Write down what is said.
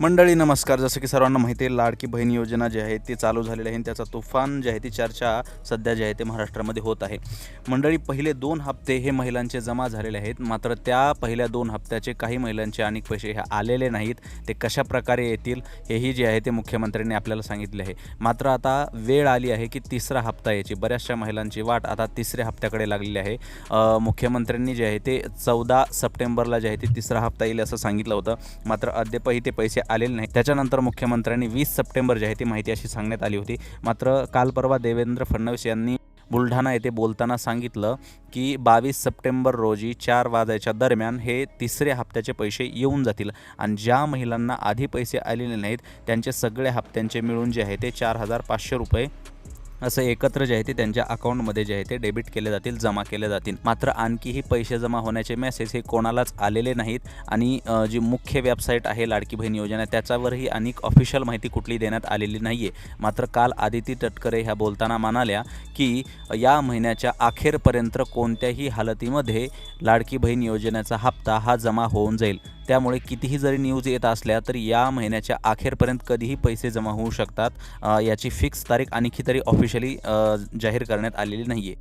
मंडळी नमस्कार. जसं की सर्वांना माहिती आहे लाडकी बहीण योजना जी आहे ती चालू झालेली आहे आणि त्याचा तुफान जे आहे ती चर्चा सध्या जे आहे ते महाराष्ट्रामध्ये होत आहे. मंडळी पहिले दोन हप्ते हे महिलांचे जमा झालेले आहेत. मात्र त्या पहिल्या दोन हप्त्याचे काही महिलांचे अनेक पैसे हे आलेले नाहीत. ते कशा प्रकारे येतील हेही जे आहे ते मुख्यमंत्र्यांनी आपल्याला सांगितले आहे. मात्र आता वेळ आली आहे की तिसरा हप्ता याची बऱ्याचशा महिलांची वाट आता तिसऱ्या हप्त्याकडे लागलेली आहे. मुख्यमंत्र्यांनी जे आहे ते चौदा सप्टेंबरला जे आहे ते तिसरा हप्ता येईल असं सांगितलं होतं. मात्र अद्यापही ते पैसे आलेले नाही त्याच्यानंतर मुख्यमंत्र्यांनी वीस सप्टेंबर जी आहे ती माहिती अशी सांगण्यात आली होती. मात्र काल परवा देवेंद्र फडणवीस यांनी बुलढाणा येथे बोलताना सांगितलं की बावीस सप्टेंबर रोजी चार वाजायच्या दरम्यान हे तिसऱ्या हप्त्याचे पैसे येऊन जातील आणि ज्या महिलांना आधी पैसे आलेले नाहीत त्यांचे सगळे हप्त्यांचे मिळून जे आहे ते चार हजार पाचशे रुपये असं एकत्र जे आहे ते त्यांच्या अकाउंटमध्ये जे आहे ते डेबिट केले जातील जमा केले जातील. मात्र आणखीही पैसे जमा होण्याचे मेसेज हे कोणालाच आलेले नाहीत. आणि जी मुख्य वेबसाईट आहे लाडकी बहीण योजना त्याच्यावरही अनेक ऑफिशियल माहिती कुठली देण्यात आलेली नाही आहे मात्र काल आदिती तटकरे ह्या बोलताना म्हणाल्या की या महिन्याच्या अखेरपर्यंत कोणत्याही हालतीमध्ये लाडकी बहीण योजनेचा हप्ता हा जमा होऊन जाईल. त्यामुळे कितीही जरी न्यूज येत असल्या तरी या महिन्याच्या अखेरपर्यंत कधीही पैसे जमा होऊ शकतात. याची फिक्स तारीख आणखी तरी ऑफिशियली जाहीर करण्यात आलेली नाही आहे